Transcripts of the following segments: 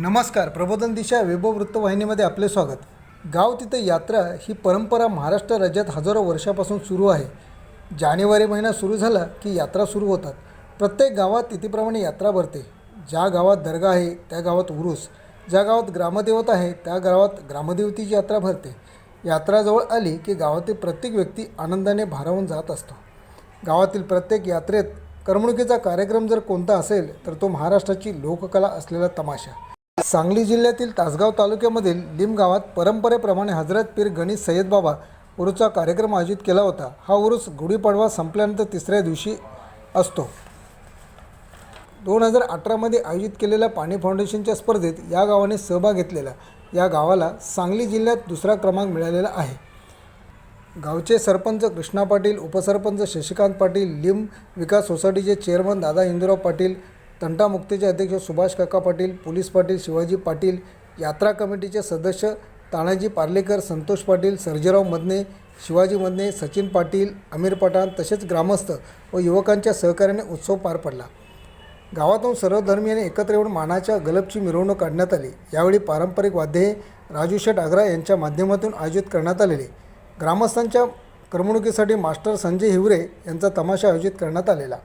नमस्कार प्रबोधन दिशा वैभव वृत्तवाहिनीमध्ये आपले स्वागत. गाव तिथे यात्रा ही परंपरा महाराष्ट्र राज्यात हजारो वर्षापासून सुरू आहे. जानेवारी महिना सुरू झाला की यात्रा सुरू होतात. प्रत्येक गावात तिथीप्रमाणे यात्रा भरते. ज्या गावात दर्गा आहे त्या गावात उरूस. ज्या गावात ग्रामदेवत आहे त्या गावात ग्रामदेवतीची यात्रा भरते. यात्रा जवळ आली की गावातील प्रत्येक व्यक्ती आनंदाने भारावून जात असतो. गावातील प्रत्येक यात्रेत करमणुकीचा कार्यक्रम जर कोणता असेल तर तो महाराष्ट्राची लोककला असलेला तमाशा. सांगली जिल्ह्यातील तासगाव तालुक्यामधील लिम गावात परंपरेप्रमाणे हजरत पीर गणित सय्यद बाबा उरूसचा कार्यक्रम आयोजित केला होता. हा उरूस गुढीपाडवा संपल्यानंतर तिसऱ्या दिवशी असतो. दोन हजार अठरामध्ये आयोजित केलेल्या पाणी फाउंडेशनच्या स्पर्धेत या गावाने सहभाग घेतलेला. या गावाला सांगली जिल्ह्यात दुसरा क्रमांक मिळालेला आहे. गावचे सरपंच कृष्णा पाटील उपसरपंच शशिकांत पाटील लिम विकास सोसायटीचे चेअरमन दादा इंदुराव पाटील तंटामुक्तीचे अध्यक्ष सुभाष काका पाटील पोलीस पाटील शिवाजी पाटील यात्रा कमिटीचे सदस्य तानाजी पार्लेकर संतोष पाटील सर्जेराव मदने शिवाजी मदने सचिन पाटील अमीर पठाण तसेच ग्रामस्थ व युवकांच्या सहकार्याने उत्सव पार पडला. गावातून सर्वधर्मीयांनी एकत्र येऊन मानाच्या गलबची मिरवणूक काढण्यात आली. यावेळी पारंपरिक वाद्ये राजू शेठ आग्रा यांच्या माध्यमातून आयोजित करण्यात आलेले. ग्रामस्थांच्या करमणुकीसाठी मास्टर संजय हिवरे यांचा तमाशा आयोजित करण्यात आलेला.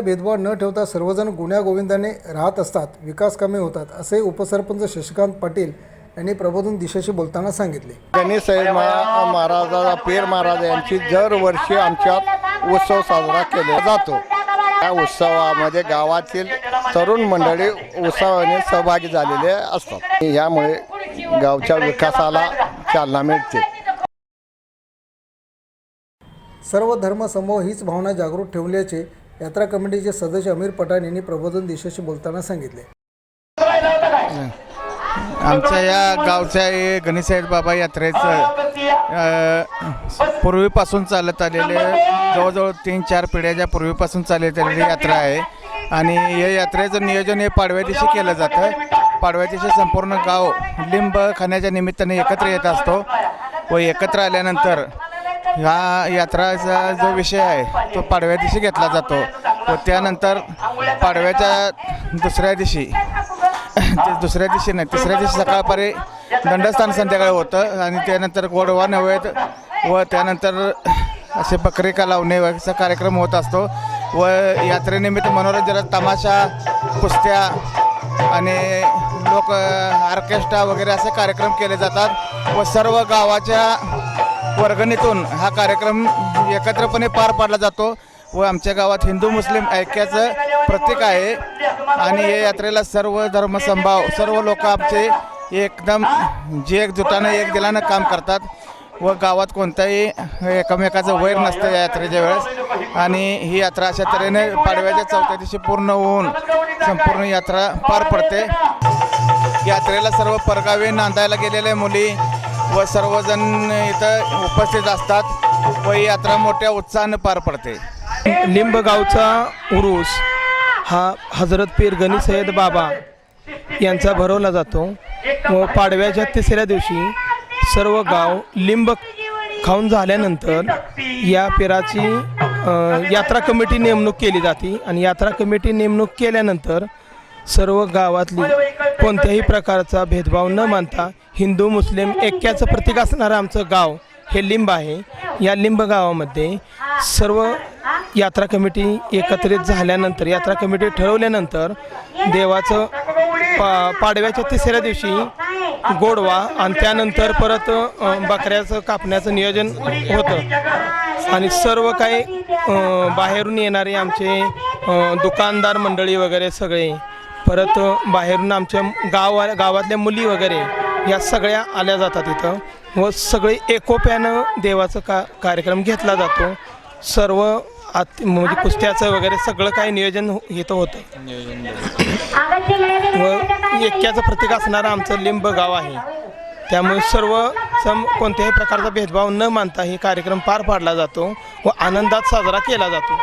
कोणताही भेदभाव न ठेवता सर्वजण गुण्या गोविंदाने राहत असतात विकास कामे होतात असे उपसरपंच शशिकांत पाटील यांनी प्रबोधन दिशेशी बोलताना सांगितले. गणेश महाराजा पीर महाराज यांची दरवर्षी आमच्यात उत्सव साजरा केला जातो. या उत्सवामध्ये गावातील तरुण मंडळी उत्सवाने सहभागी झालेले असतात. यामुळे गावच्या विकासाला चालना मिळते. सर्व धर्मसमूह हीच भावना जागृत ठेवल्याचे यात्रा कमिटीचे सदस्य अमीर पठाण यांनी प्रबोधन दिशेशी बोलताना सांगितले. आमच्या या गावच्या हे गणेशाई बाबा यात्रेचं पूर्वीपासून चालत आलेले जवळजवळ तीन चार पिढ्याच्या पूर्वीपासून चालत आलेली यात्रा आहे. आणि या यात्रेचं नियोजन हे पाडव्या दिवशी केलं जातं. पाडव्या दिवशी संपूर्ण गाव लिंब खाण्याच्या निमित्ताने एकत्र येत असतो. व एकत्र आल्यानंतर ह्या यात्राचा जो विषय आहे तो पाडव्या दिवशी घेतला जातो. व त्यानंतर पाडव्याच्या दुसऱ्या दिवशी ते दुसऱ्या दिवशी नाही तिसऱ्या दिवशी सकाळपारी दंडस्थान संध्याकाळी होतं आणि त्यानंतर गोडवा नैवेद व त्यानंतर असे बकरी का लावणे वगैरेचा कार्यक्रम होत असतो. व यात्रेनिमित्त मनोरंजनात तमाशा कुस्त्या आणि लोक ऑर्केस्ट्रा वगैरे असे कार्यक्रम केले जातात. व सर्व गावाच्या वर्गणीतून हा कार्यक्रम एकत्रपणे पार पाडला जातो व आमच्या गावात हिंदू मुस्लिम ऐक्याचं प्रतीक आहे. आणि या यात्रेला सर्व धर्मसंभाव सर्व लोक आमचे एकदम जे एकजुटानं एक दिलानं काम करतात व गावात कोणताही एकमेकाचं वैर नसतं या यात्रेच्या वेळेस. आणि ही यात्रा अशा तऱ्हेने पाडव्याच्या चौथ्या दिवशी पूर्ण होऊन संपूर्ण यात्रा पार पडते. यात्रेला सर्व परगावे नांदायला गेलेल्या मुली व सर्वजण इथं उपस्थित असतात व ही यात्रा मोठ्या उत्साहानं पार पडते. लिंबगावचा उरूस हा हजरत पीर गणी सय्यद बाबा यांचा भरवला जातो व पाडव्याच्या तिसऱ्या दिवशी सर्व गाव लिंब खाऊन झाल्यानंतर या पिराची यात्रा कमिटी नेमणूक केली जाते आणि यात्रा कमिटी नेमणूक केल्यानंतर सर्व गावातली कोणत्याही प्रकारचा भेदभाव न मानता हिंदू मुस्लिम ऐक्याचं प्रतीक असणारं आमचं गाव हे लिंब आहे. या लिंब गावामध्ये सर्व यात्रा कमिटी एकत्रित झाल्यानंतर यात्रा कमिटी ठरवल्यानंतर देवाचं पा पाडव्याच्या तिसऱ्या दिवशी गोडवा आणि त्यानंतर परत बकऱ्याचं कापण्याचं नियोजन होतं. आणि सर्व काही बाहेरून येणारे आमचे दुकानदार मंडळी वगैरे सगळे परत बाहेरून आमच्या गाव गावातल्या मुली वगैरे या सगळ्या आल्या जातात इथं व सगळे एकोप्यानं देवाचं का कार्यक्रम घेतला जातो. सर्व आत म्हणजे कुस्त्याचं वगैरे सगळं काही नियोजन हो- इथं होतं. व एक्क्याचं प्रतीक असणारं आमचं लिंब गाव आहे. त्यामुळे सर्व सम कोणत्याही प्रकारचा भेदभाव न मानता हे कार्यक्रम पार पाडला जातो व आनंदात साजरा केला जातो.